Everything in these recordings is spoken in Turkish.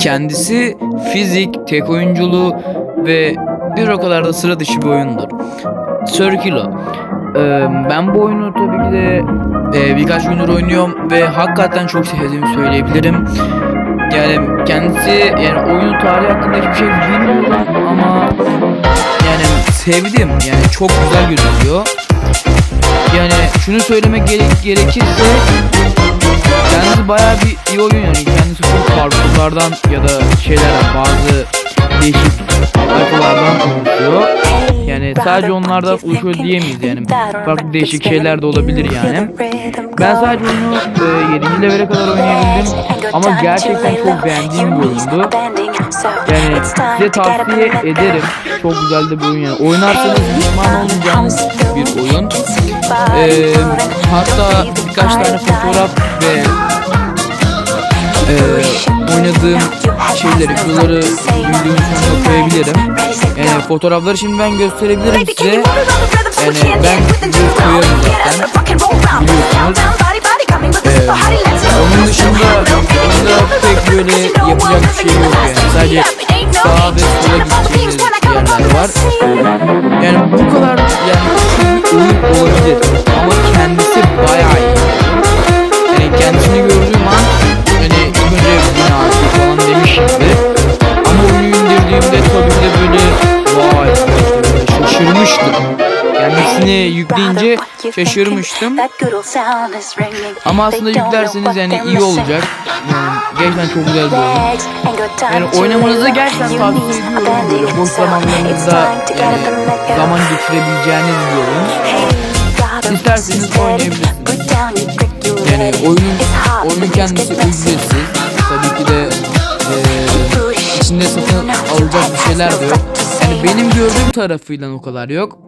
Kendisi fizik, tek oyunculuğu ve bir o kadar da sıra dışı bir oyundur. Circulo. Ee, ben bu oyunu tabii ki de e, birkaç gündür oynuyorum ve hakikaten çok sevdiğimi söyleyebilirim. Yani kendisi yani oyunun tarihi hakkında hiçbir şey bilmiyorum ama yani sevdim yani çok güzel gözüküyor. Yani şunu söylemek gerek gerekirse kendisi bayağı bir iyi oyun yani kendisi full parkurlardan ya da şeylerden bazı değişik haritalardan oluşuyor. Yani sadece onlardan oluşuyor diyemeyiz yani. Farklı değişik şeyler de olabilir yani. Ben sadece oyunu e, 7. levele kadar oynayabildim ama gerçekten çok beğendiğim bir oyundu. Yani size tavsiye ederim. Çok güzel de bir oyun yani. Oynarsanız pişman olmayacağınız bir oyun. Ee, hatta birkaç tane fotoğraf ve e, oynadığım şeyleri, videoları videonun sonuna koyabilirim. Yani fotoğrafları şimdi ben gösterebilirim size. Yani ben koyarım zaten. Biliyorsunuz. Ee, onun dışında onda pek böyle yapacak bir şey yok yani. Sadece sağa ve sola gideceğiniz yerler var. Yani bu kadar şaşırmıştım. Ama aslında yüklerseniz yani iyi olacak. Yani gerçekten çok güzel bir oyun. Yani oynamanızı gerçekten tavsiye ediyorum. Böyle boş zamanlarınızda yani zaman geçirebileceğiniz bir oyun. İsterseniz oynayabilirsiniz. Yani oyunun, oyunun kendisi ücretsiz. Tabii ki de eee içinde satın alacak bir şeyler de yok. Yani benim gördüğüm tarafıyla o kadar yok.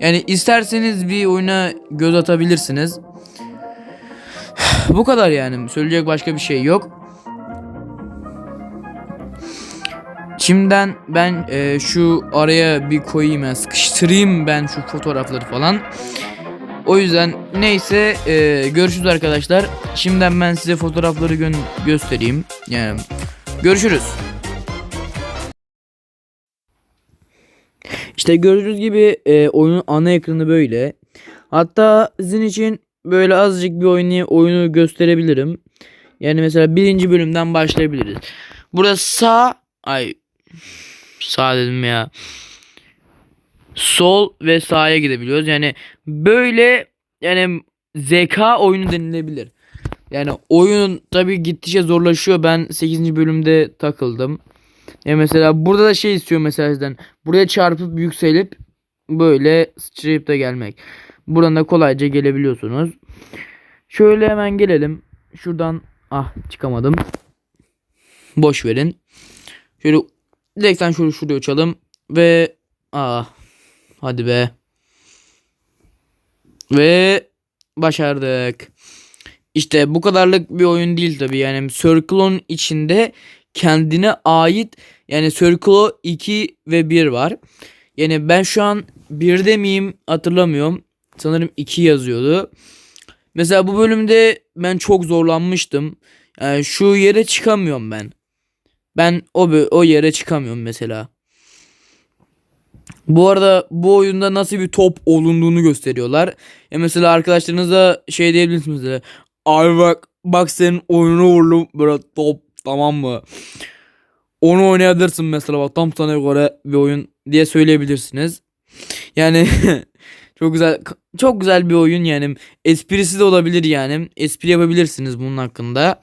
Yani isterseniz bir oyuna göz atabilirsiniz. Bu kadar yani. Söyleyecek başka bir şey yok. Şimdiden ben e, şu araya bir koyayım yani sıkıştırayım ben şu fotoğrafları falan. O yüzden neyse e, görüşürüz arkadaşlar. Şimdiden ben size fotoğrafları gö- göstereyim. Yani görüşürüz. İşte gördüğünüz gibi e, oyunun ana ekranı böyle. Hatta sizin için böyle azıcık bir oyunu, oyunu gösterebilirim. Yani mesela birinci bölümden başlayabiliriz. Burası sağ ay sağ dedim ya. Sol ve sağa gidebiliyoruz. Yani böyle yani ZK oyunu denilebilir. Yani oyun tabi gittikçe zorlaşıyor. Ben 8. bölümde takıldım. Ya mesela burada da şey istiyor mesela sizden. Buraya çarpıp yükselip böyle sıçrayıp da gelmek. Buradan da kolayca gelebiliyorsunuz. Şöyle hemen gelelim. Şuradan ah çıkamadım. Boş verin. Şöyle direkten şöyle şuraya uçalım ve ah hadi be. Ve başardık. İşte bu kadarlık bir oyun değil tabi yani Circle'un içinde kendine ait yani Circle 2 ve 1 var. Yani ben şu an 1'de miyim hatırlamıyorum. Sanırım 2 yazıyordu. Mesela bu bölümde ben çok zorlanmıştım. Yani şu yere çıkamıyorum ben. Ben o o yere çıkamıyorum mesela. Bu arada bu oyunda nasıl bir top olunduğunu gösteriyorlar. Ya mesela arkadaşlarınıza şey diyebilirsiniz mesela. Abi bak bak senin oyununu vurdum böyle top tamam mı? Onu oynayabilirsin mesela bak tam sana göre bir oyun diye söyleyebilirsiniz. Yani çok güzel çok güzel bir oyun yani esprisi de olabilir yani espri yapabilirsiniz bunun hakkında.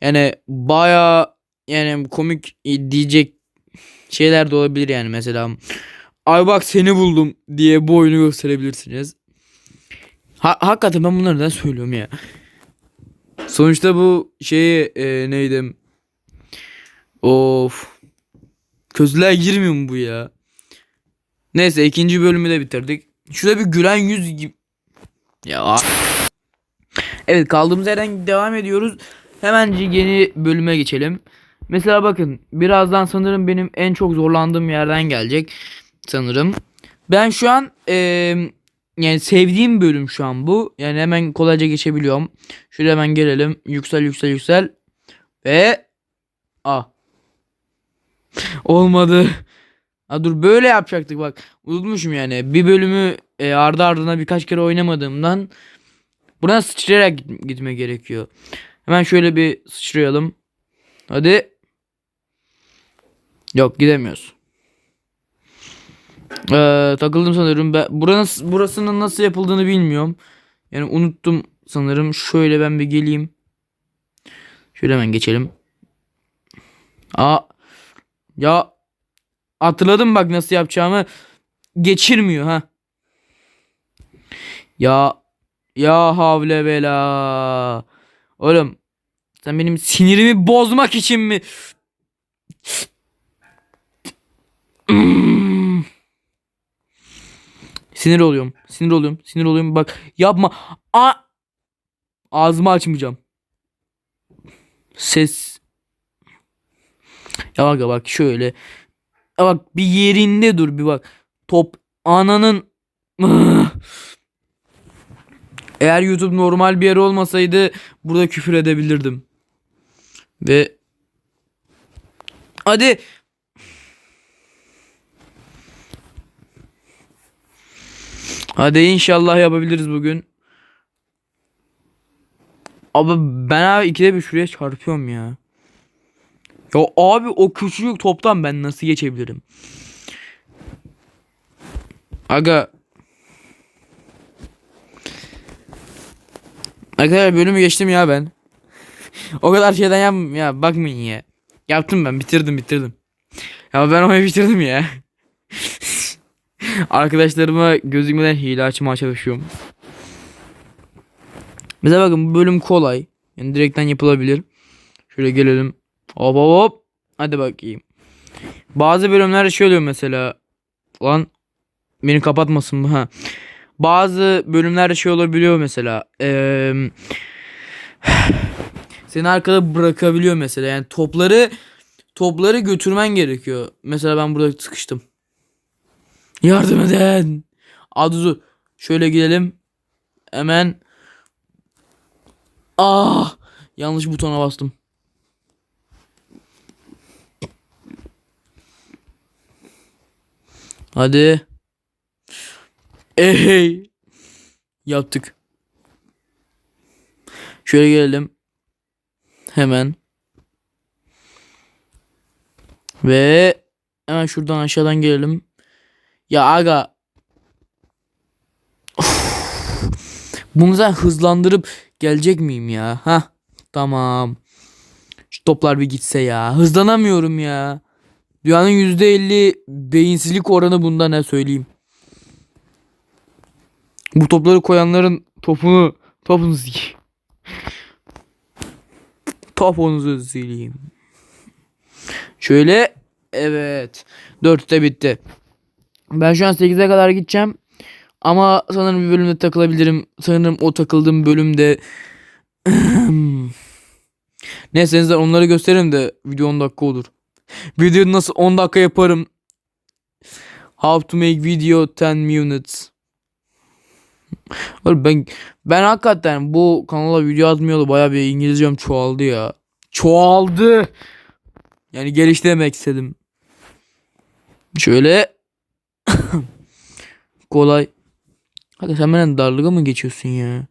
Yani baya yani komik diyecek şeyler de olabilir yani mesela. Ay bak seni buldum diye bu oyunu gösterebilirsiniz. Ha, hakikaten ben bunları neden söylüyorum ya. Sonuçta bu şeyi e, neydi? Of. Közlüğe girmiyor mu bu ya? Neyse ikinci bölümü de bitirdik. Şurada bir gülen yüz gibi. Ya. Evet kaldığımız yerden devam ediyoruz. Hemen yeni bölüme geçelim. Mesela bakın birazdan sanırım benim en çok zorlandığım yerden gelecek. Sanırım. Ben şu an eee yani sevdiğim bölüm şu an bu. Yani hemen kolayca geçebiliyorum. Şuraya hemen gelelim. Yüksel yüksel yüksel. Ve ah Olmadı. Ha dur böyle yapacaktık bak. Unutmuşum yani. Bir bölümü e, ardı ardına birkaç kere oynamadığımdan buna sıçrayarak git- gitme gerekiyor. Hemen şöyle bir sıçrayalım. Hadi. Yok gidemiyoruz. Ee, takıldım sanırım. Ben, buranın, burasının nasıl yapıldığını bilmiyorum. Yani unuttum sanırım. Şöyle ben bir geleyim. Şöyle hemen geçelim. Aa. Ya hatırladım bak nasıl yapacağımı. Geçirmiyor ha. Ya ya havle bela. Oğlum sen benim sinirimi bozmak için mi? sinir oluyorum. Sinir oluyorum. Sinir oluyorum. Bak yapma. A Ağzımı açmayacağım. Ses. Ya bak bak şöyle. Ya bak bir yerinde dur bir bak. Top ananın. Eğer YouTube normal bir yer olmasaydı burada küfür edebilirdim. Ve hadi Hadi inşallah yapabiliriz bugün. Abi ben abi ikide bir şuraya çarpıyorum ya. Ya abi o küçücük toptan ben nasıl geçebilirim? Aga. Arkadaşlar bölümü geçtim ya ben. o kadar şeyden yap ya bakmayın ya. Yaptım ben bitirdim bitirdim. Ya ben onu bitirdim ya. Arkadaşlarıma gözükmeden hile açmaya çalışıyorum. Mesela bakın bu bölüm kolay. Yani direkten yapılabilir. Şöyle gelelim. Hop hop hop. Hadi bakayım. Bazı bölümlerde şöyle oluyor mesela. Lan beni kapatmasın mı? Ha. Bazı bölümlerde şey olabiliyor mesela. Eee seni arkada bırakabiliyor mesela. Yani topları topları götürmen gerekiyor. Mesela ben burada sıkıştım. Yardım edin. Aduzu. Şöyle gidelim. Hemen. Ah! Yanlış butona bastım. Hadi. Ey. Yaptık. Şöyle gelelim. Hemen. Ve hemen şuradan aşağıdan gelelim. Ya aga. Bunu da hızlandırıp gelecek miyim ya? Ha? Tamam. Şu toplar bir gitse ya. Hızlanamıyorum ya. Dünyanın %50 beyinsizlik oranı bunda ne söyleyeyim. Bu topları koyanların topunu topunu sikeyim. Topunuzu sileyim. Şöyle evet. Dörtte bitti. Ben şu an 8'e kadar gideceğim. Ama sanırım bir bölümde takılabilirim. Sanırım o takıldığım bölümde Neyse onları gösteririm de video 10 dakika olur. Video nasıl 10 dakika yaparım. How to make video 10 minutes. Ben ben hakikaten bu kanala video atmıyordu baya bir İngilizcem çoğaldı ya. Çoğaldı. Yani gelişti demek istedim. Şöyle kolay. Hadi sen benden darlığa mı geçiyorsun ya?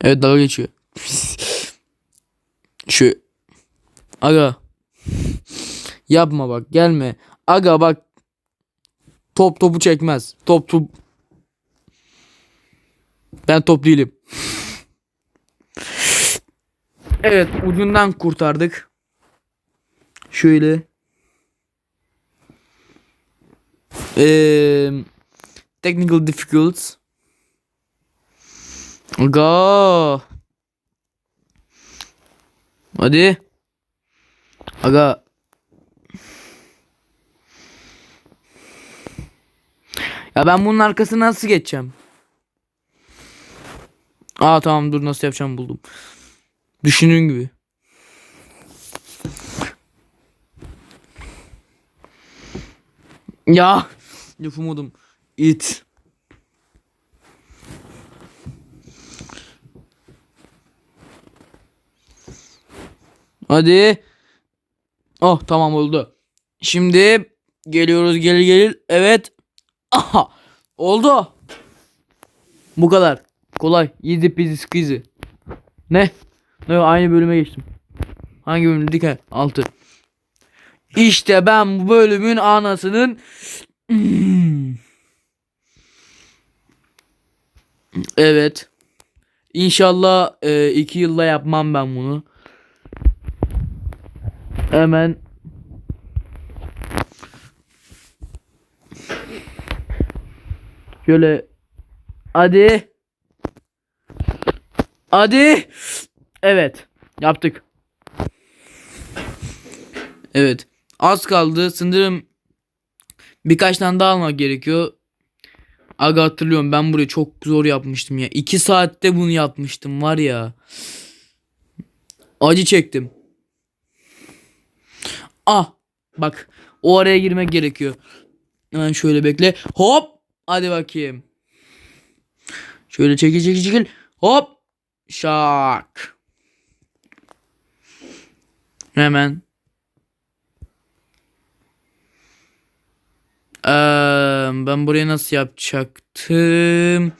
Evet dalga geçiyor. Şu. Aga. Yapma bak gelme. Aga bak. Top topu çekmez. Top top. Ben top değilim. Evet ucundan kurtardık. Şöyle. Eee technical difficulties. Aga. Hadi. Aga. Ya ben bunun arkasına nasıl geçeceğim? Aa tamam dur nasıl yapacağım buldum. Düşündüğün gibi. Ya. Yapamadım. It. Hadi. Oh tamam oldu. Şimdi geliyoruz gelir gelir. Evet. Aha. Oldu. Bu kadar. Kolay. Easy peasy squeezy. Ne? Ne aynı bölüme geçtim. Hangi bölüm dedik ha? 6. İşte ben bu bölümün anasının. Evet. İnşallah e, iki yılda yapmam ben bunu. Hemen şöyle hadi hadi evet yaptık. Evet az kaldı sanırım birkaç tane daha almak gerekiyor. Aga hatırlıyorum ben burayı çok zor yapmıştım ya. 2 saatte bunu yapmıştım var ya. Acı çektim. Ah bak o araya girmek gerekiyor. Hemen şöyle bekle. Hop hadi bakayım. Şöyle çekil çekil çekil. Hop şak. Hemen. Eee, ben burayı nasıl yapacaktım?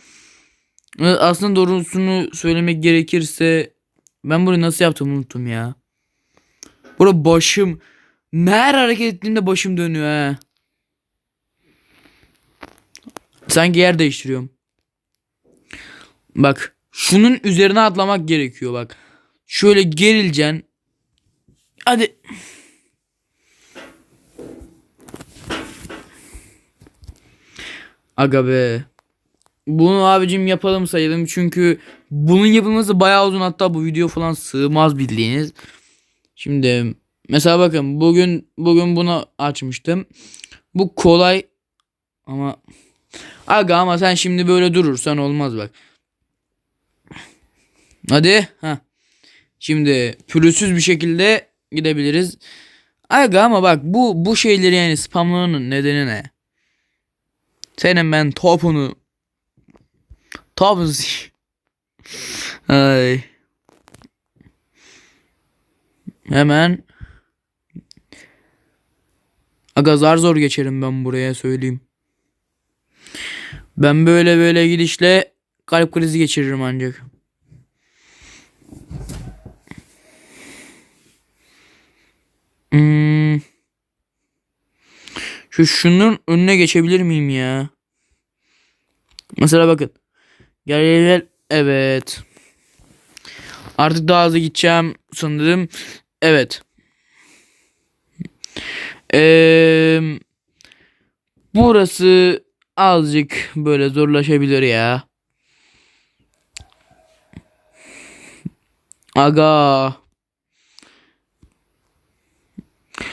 Ee, Aslında doğrusunu söylemek gerekirse ben burayı nasıl yaptım unuttum ya. Bura başım her hareket ettiğimde başım dönüyor ha. Sanki yer değiştiriyorum. Bak şunun üzerine atlamak gerekiyor bak. Şöyle gerileceksin. Hadi. Aga be. Bunu abicim yapalım sayalım çünkü bunun yapılması bayağı uzun hatta bu video falan sığmaz bildiğiniz. Şimdi mesela bakın bugün bugün bunu açmıştım. Bu kolay ama aga ama sen şimdi böyle durursan olmaz bak. Hadi ha. Şimdi pürüzsüz bir şekilde gidebiliriz. Aga ama bak bu bu şeyleri yani spamlamanın nedeni ne? Senin ben topunu topunu Ay. Hemen Aga zar zor geçerim ben buraya söyleyeyim. Ben böyle böyle gidişle kalp krizi geçiririm ancak. Hmm. Şu şunun önüne geçebilir miyim ya? Mesela bakın. Gel gel gel. Evet. Artık daha hızlı gideceğim sanırım. Evet. Eee burası azıcık böyle zorlaşabilir ya. Aga.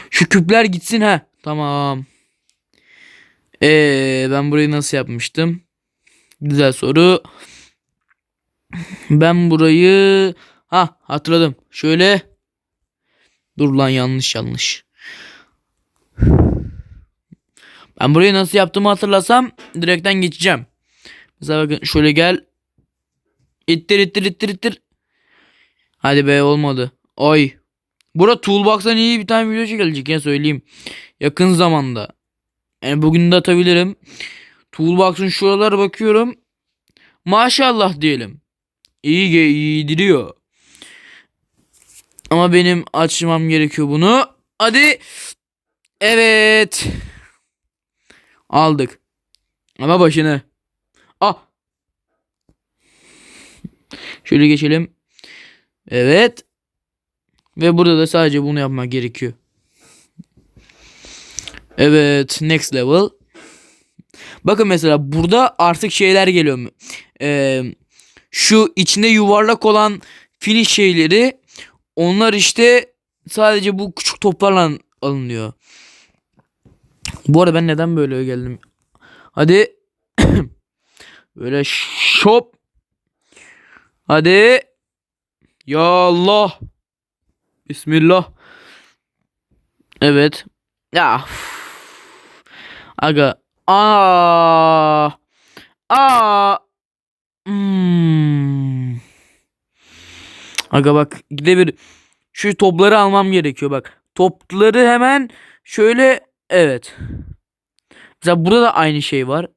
Şu küpler gitsin ha. Tamam. Ee, ben burayı nasıl yapmıştım? Güzel soru. Ben burayı ha hatırladım. Şöyle dur lan yanlış yanlış. Ben burayı nasıl yaptığımı hatırlasam direkten geçeceğim. Mesela bakın şöyle gel. İttir ittir ittir ittir. Hadi be olmadı. Ay. Bura Toolbox'tan iyi bir tane video çekilecek ya söyleyeyim. Yakın zamanda. Yani bugün de atabilirim. Toolbox'un şuralara bakıyorum. Maşallah diyelim. İyi ge iyiydiriyor. Ama benim açmam gerekiyor bunu. Hadi. Evet. Aldık. Ama başını. Ah. Şöyle geçelim. Evet. Ve burada da sadece bunu yapmak gerekiyor. Evet. Next level. Bakın mesela burada artık şeyler geliyor? Ee, şu içinde yuvarlak olan finish şeyleri onlar işte sadece bu küçük toplarla alınıyor. Bu arada ben neden böyle geldim? Hadi. böyle şop. Hadi. Ya Allah. Bismillah. Evet. Ya. Aga. Aa. Aa. Hmm. Aga bak gide bir şu topları almam gerekiyor bak. topları hemen şöyle evet. Mesela burada da aynı şey var.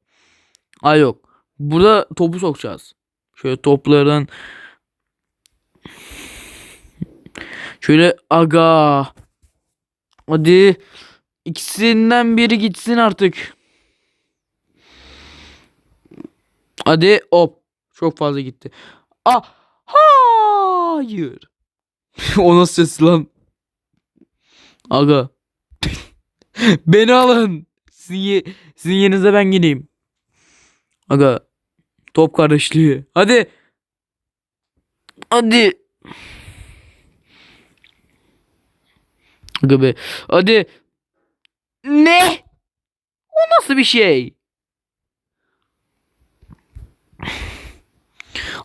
Ay yok. Burada topu sokacağız. Şöyle toplardan Şöyle aga. Hadi. İkisinden biri gitsin artık. Hadi hop. Çok fazla gitti. Ah. Hayır. o nasıl ses lan? Aga. Beni alın. Sizin, ye- sizin yerinize ben gideyim. Aga. Top kardeşliği. Hadi. Hadi. Aga be. Hadi. Ne? O nasıl bir şey?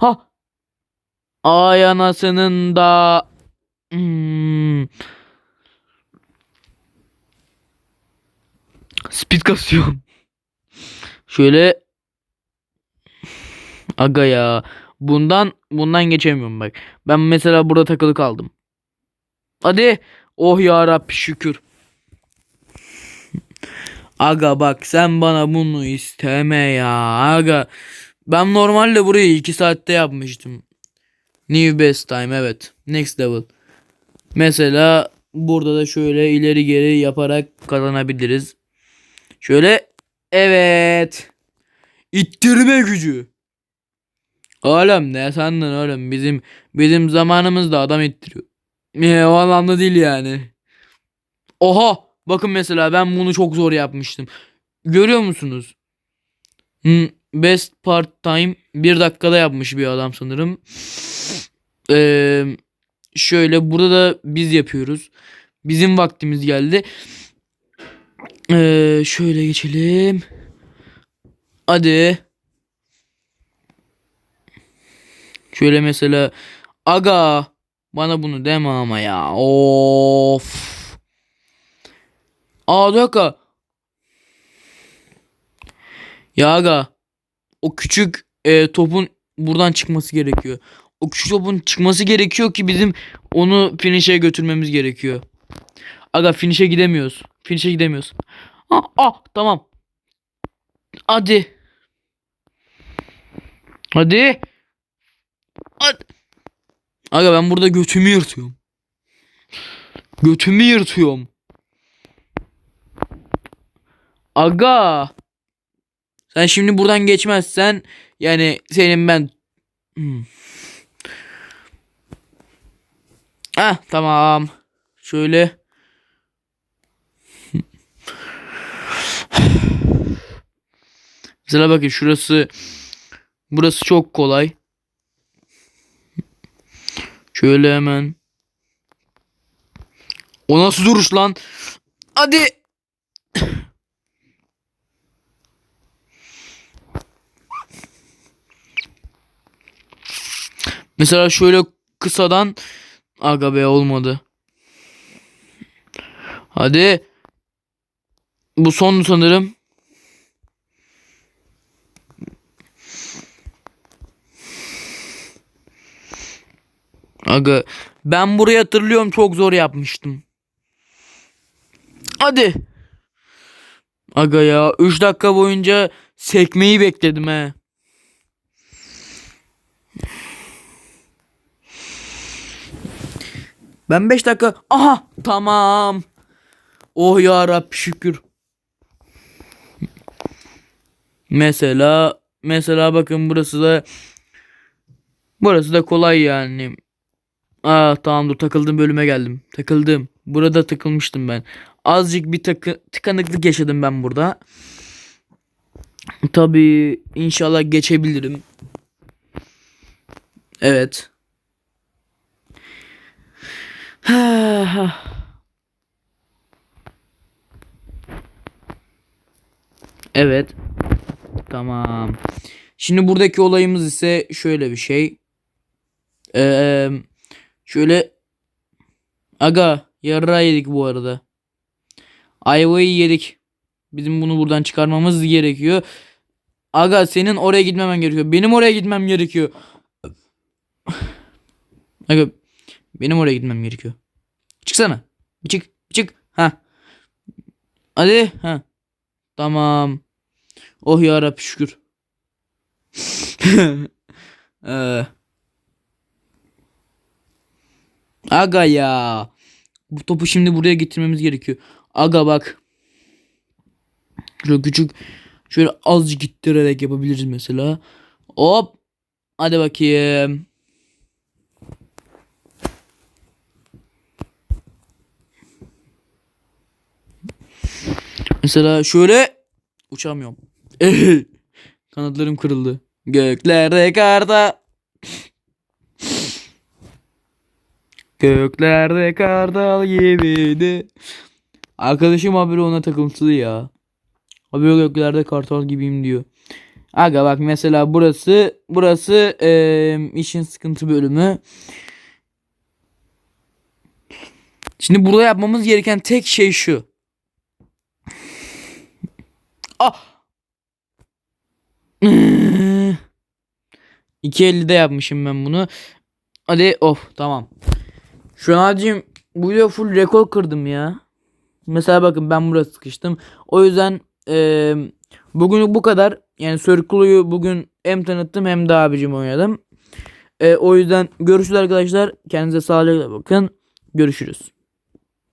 Ha. Ay anasının da. Hmm. Speed kasıyorum. Şöyle. Aga ya. Bundan bundan geçemiyorum bak. Ben mesela burada takılı kaldım. Hadi. Oh ya Rabbi şükür. Aga bak sen bana bunu isteme ya. Aga. Ben normalde burayı 2 saatte yapmıştım. New best time evet. Next level. Mesela burada da şöyle ileri geri yaparak kazanabiliriz. Şöyle evet. İttirme gücü. Oğlum ne sandın oğlum bizim bizim zamanımızda adam ittiriyor. Ee, o anlamda değil yani. Oha bakın mesela ben bunu çok zor yapmıştım. Görüyor musunuz? Hmm, best part time bir dakikada yapmış bir adam sanırım. Ee, şöyle burada da biz yapıyoruz. Bizim vaktimiz geldi. Ee, şöyle geçelim. Hadi. Şöyle mesela aga bana bunu deme ama ya. Of. Aa bir dakika. Ya aga o küçük e, topun buradan çıkması gerekiyor. O küçük topun çıkması gerekiyor ki bizim onu finish'e götürmemiz gerekiyor. Aga finish'e gidemiyoruz. Finish'e gidemiyoruz. Ah, ah tamam. Hadi. Hadi. Hadi. Aga ben burada götümü yırtıyorum. Götümü yırtıyorum. Aga. Sen şimdi buradan geçmezsen yani senin ben Hmm. Ah tamam. Şöyle. Mesela bakın şurası burası çok kolay. Şöyle hemen. O nasıl duruş lan? Hadi. Mesela şöyle kısadan aga be olmadı. Hadi. Bu son sanırım. Aga ben burayı hatırlıyorum çok zor yapmıştım. Hadi. Aga ya 3 dakika boyunca sekmeyi bekledim he. Ben 5 dakika aha tamam. Oh ya Rabbi şükür. Mesela mesela bakın burası da burası da kolay yani. Aa tamam dur takıldığım bölüme geldim. Takıldım. Burada takılmıştım ben. Azıcık bir takı, tıkanıklık yaşadım ben burada. Tabii inşallah geçebilirim. Evet. Evet. Tamam. Şimdi buradaki olayımız ise şöyle bir şey. Ee, şöyle Aga yarra yedik bu arada. Ayvayı yedik. Bizim bunu buradan çıkarmamız gerekiyor. Aga senin oraya gitmemen gerekiyor. Benim oraya gitmem gerekiyor. Aga benim oraya gitmem gerekiyor. Çıksana. Bir çık. Çık. Ha. Hadi. Ha. Tamam. Oh ya şükür. Ee, Aga ya. Bu topu şimdi buraya getirmemiz gerekiyor. Aga bak. Şöyle küçük şöyle azıcık ittirerek yapabiliriz mesela. Hop. Hadi bakayım. Mesela şöyle uçamıyorum. Kanatlarım kırıldı. Göklerde karda. Göklerde kardal gibiydi. Arkadaşım haberi ona takıntılı ya. Abi göklerde kartal gibiyim diyor. Aga bak mesela burası burası eee, işin sıkıntı bölümü. Şimdi burada yapmamız gereken tek şey şu. Ah. 2.50'de yapmışım ben bunu. Hadi of tamam. Şu abicim bu video full rekor kırdım ya. Mesela bakın ben buraya sıkıştım. O yüzden eee bugünlük bu kadar. Yani Circle'u bugün hem tanıttım hem de abicim oynadım. Eee, o yüzden görüşürüz arkadaşlar. Kendinize sağlıcakla bakın. Görüşürüz.